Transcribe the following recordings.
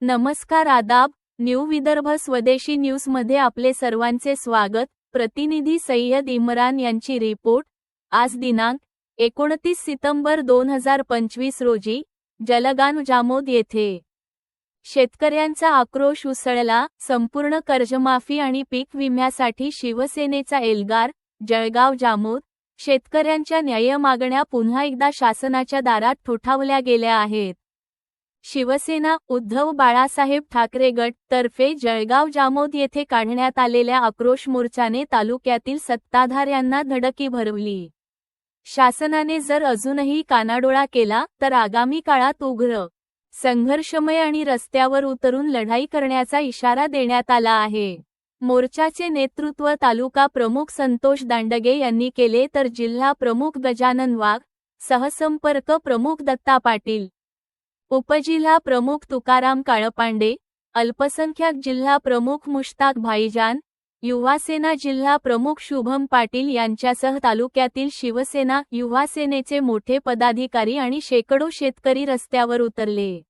नमस्कार आदाब न्यू विदर्भ स्वदेशी न्यूजमध्ये आपले सर्वांचे स्वागत. प्रतिनिधी सय्यद इम्रान यांची रिपोर्ट. आज दिनांक एकोणतीस सितंबर दोन हजार पंचवीस रोजी जलगान जामोद येथे. शेतकऱ्यांचा आक्रोश उसळला. संपूर्ण कर्जमाफी आणि पीक विम्यासाठी शिवसेनेचा एल्गार जळगाव जामोद. शेतकऱ्यांच्या न्याय मागण्या पुन्हा एकदा शासनाच्या दारात ठोठावल्या गेल्या आहेत. शिवसेना उद्धव बाळासाहेब ठाकरे गट तर्फे जळगाव जामोद येथे काढण्यात आलेल्या आक्रोश मोर्चाने तालुक्यातील सत्ताधाऱ्यांना धडकी भरवली. शासनाने जर अजूनही कानाडोळा केला तर आगामी काळात उग्र संघर्षमय आणि रस्त्यावर उतरून लढाई करण्याचा इशारा देण्यात आला आहे. मोर्चाचे नेतृत्व तालुका प्रमुख संतोष दांडगे यांनी केले तर जिल्हा प्रमुख गजानन वाघ सहसंपर्क प्रमुख दत्ता पाटील उपजिल्हा प्रमुख तुकाराम काळपांडे अल्पसंख्याक जिल्हा प्रमुख मुश्ताक भाईजान युवासेना जिल्हा प्रमुख शुभम पाटील यांच्यासह तालुक्यातील शिवसेना युवासेनेचे मोठे पदाधिकारी आणि शेकडो शेतकरी रस्त्यावर उतरले.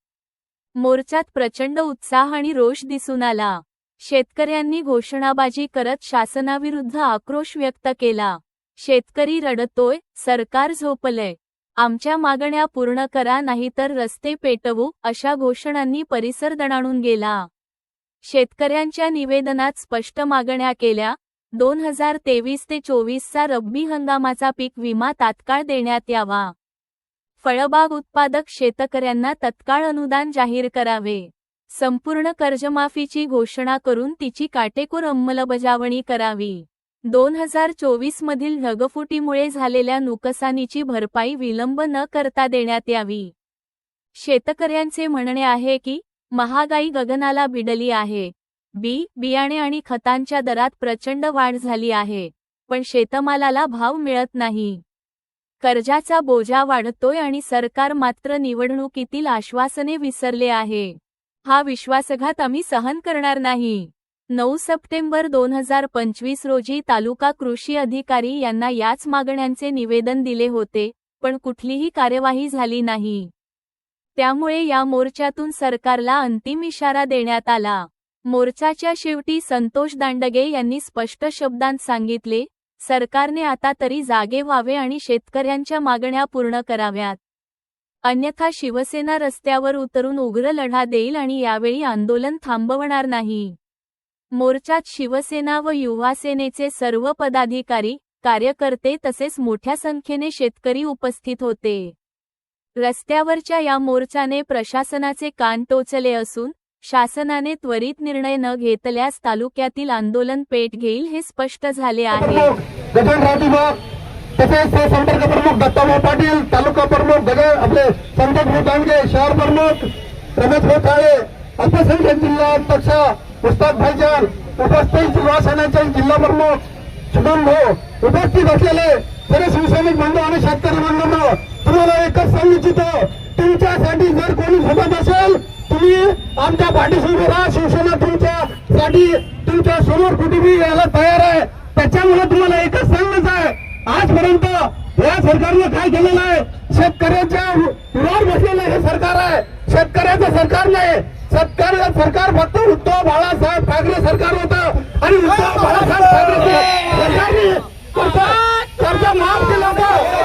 मोर्चात प्रचंड उत्साह आणि रोष दिसून आला. शेतकऱ्यांनी घोषणाबाजी करत शासनाविरुद्ध आक्रोश व्यक्त केला. शेतकरी रडतोय सरकार झोपलंय. आमच्या मागण्या पूर्ण करा नाहीतर रस्ते पेटवू अशा घोषणांनी परिसर दणाणून गेला. शेतकऱ्यांच्या निवेदनात स्पष्ट मागण्या केल्या. दोन हजार तेवीस ते चोवीसचा रब्बी हंगामाचा पीक विमा तात्काळ देण्यात यावा. फळबाग उत्पादक शेतकऱ्यांना तत्काळ अनुदान जाहीर करावे. संपूर्ण कर्जमाफीची घोषणा करून तिची काटेकोर अंमलबजावणी करावी. दोन हजार चोवीस मधील ढगफुटीमुळे झालेल्या नुकसानीची भरपाई विलंब न करता देण्यात यावी. शेतकऱ्यांचे म्हणणे आहे की महागाई गगनाला भिडली आहे. बी बियाणे आणि खतांच्या दरात प्रचंड वाढ झाली आहे पण शेतमालाला भाव मिळत नाही. कर्जाचा बोजा वाढतोय आणि सरकार मात्र निवडणुकीतील आश्वासने विसरले आहे. हा विश्वासघात आम्ही सहन करणार नाही. नऊ सप्टेंबर दोन हजार पंचवीस रोजी तालुका कृषी अधिकारी यांना याच मागण्यांचे निवेदन दिले होते पण कुठलीही कार्यवाही झाली नाही. त्यामुळे या मोर्चातून सरकारला अंतिम इशारा देण्यात आला. मोर्चाच्या शेवटी संतोष दांडगे यांनी स्पष्ट शब्दांत सांगितले सरकारने आता तरी जागे व्हावे आणि शेतकऱ्यांच्या मागण्या पूर्ण कराव्यात. अन्यथा शिवसेना रस्त्यावर उतरून उग्र लढा देईल आणि यावेळी आंदोलन थांबवणार नाही. मोर्चात शिवसेना व युवासेनेचे सर्व पदाधिकारी कार्यकर्ते तसेच मोठ्या संख्येने शेतकरी उपस्थित होते. रस्त्यावरच्या या मोर्चाने प्रशासनाचे कान टोचले असून शासनाने त्वरित निर्णय न घेतल्यास तालुक्यातील आंदोलन पेट घेईल हे स्पष्ट झाले आहे. गगन राजूबाग तसेच संपर्क प्रमुख दत्ताभाऊ पाटील तालुका प्रमुख गगन आपले संपर्क भूतांगे शहर प्रमुख रमेश भोताळे अल्पसंख्याक जिल्हा अध्यक्ष मुस्ताक भाईजान उपस्थित युवासेनेचे जिल्हा प्रमुख सुगम भाऊ उपस्थित असलेले सर्व शिवसैनिक बंधू आणि शेतकरी बांधवांनो तुम्हाला एकच सांगू इच्छितो तुमच्यासाठी जर कोणी सोबत असेल तुम्ही आमच्या पाठीशी राहा. शिवसेना तुमच्यासाठी तुमच्यासमोर कुठेही यायला तयार आहे. त्याच्यामुळे तुम्हाला एकच सांगणं आहे. आजपर्यंत या सरकारनं काय केलेलं आहे? शेतकऱ्याच्या विरोध बसलेलं हे सरकार आहे. शेतकऱ्याचं सरकार नाही. सरकार सरकार फक्त उद्धव बाळासाहेब ठाकरे सरकार होतं. आणि उद्धव बाळासाहेब ठाकरे सरकारने कर्ज माफ केलं होतं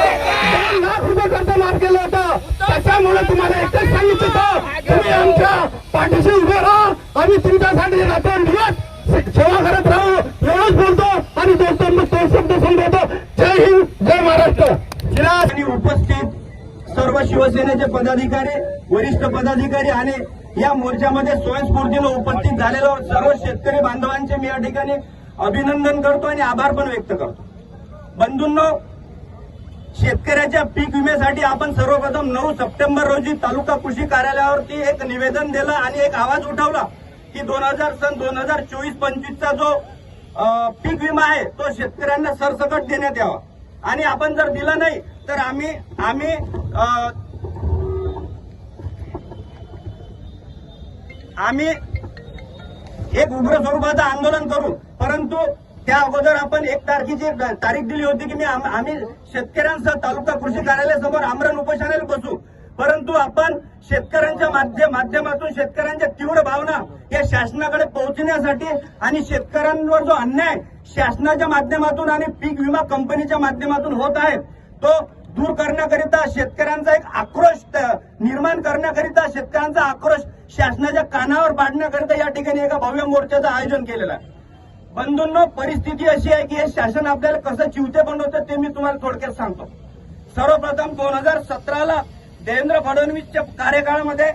दोन लाख रुपये कर्ज माफ केलं होतं त्यामुळे तुम्हाला एकच सांगितलं तुम्ही आमच्या पाठीशी उभे राहा. आम्ही तुमच्यासाठी रात्र दिवस सेवा करत राहू. एवढंच बोलतो आणि बोलतो तो शब्द संपवतो जय हिंद जय महाराष्ट्र. आणि उपस्थित सर्व शिवसेनेचे पदाधिकारी वरिष्ठ पदाधिकारी आणि या मोर्चामध्ये स्वयंस्फूर्तीनं उपस्थित झालेल्या सर्व शेतकरी बांधवांचे मी या ठिकाणी अभिनंदन करतो आणि आभार पण व्यक्त करतो. बंधूंनो शेतकऱ्याच्या पीक विम्यासाठी आपण सर्व सर्वप्रथम नऊ सप्टेंबर रोजी तालुका कृषी कार्यालयावरती एक निवेदन दिलं आणि एक आवाज उठवला की दोन हजार सन दोन हजार चोवीस पंचवीसचा जो पीक विमा आहे तो शेतकऱ्यांना सरसकट देण्यात यावा. आणि आपण जर दिलं नाही तर आम्ही आम्ही अं, आम्ही एक उग्र स्वरूपाचं आंदोलन करू. परंतु त्या अगोदर आपण एक तारखेची तारीख दिली होती की मी आम्ही शेतकऱ्यांसह तालुका कृषी कार्यालयासमोर आमरण उपोषणाला बसू. परंतु आपण शेतकऱ्यांच्या माध्य- माध्यमातून शेतकऱ्यांच्या तीव्र भावना या शासनाकडे पोहोचण्यासाठी आणि शेतकऱ्यांवर जो अन्याय शासनाच्या माध्यमातून आणि पीक विमा कंपनीच्या माध्यमातून होत आहे तो दूर करण्याकरिता शेतकऱ्यांचा एक आक्रोश निर्माण करण्याकरिता शेतकऱ्यांचा आक्रोश शासनाच्या कानावर पाडण्याकरिता या ठिकाणी एका भव्य मोर्चाचं आयोजन केलेलं आहे. बंधूंनो परिस्थिती अशी आहे की हे शासन आपल्याला कसं चिवते बनवतं ते मी तुम्हाला थोडक्यात सांगतो. सर्वप्रथम दोन हजार सतराला देवेंद्र फडणवीसच्या कार्यकाळामध्ये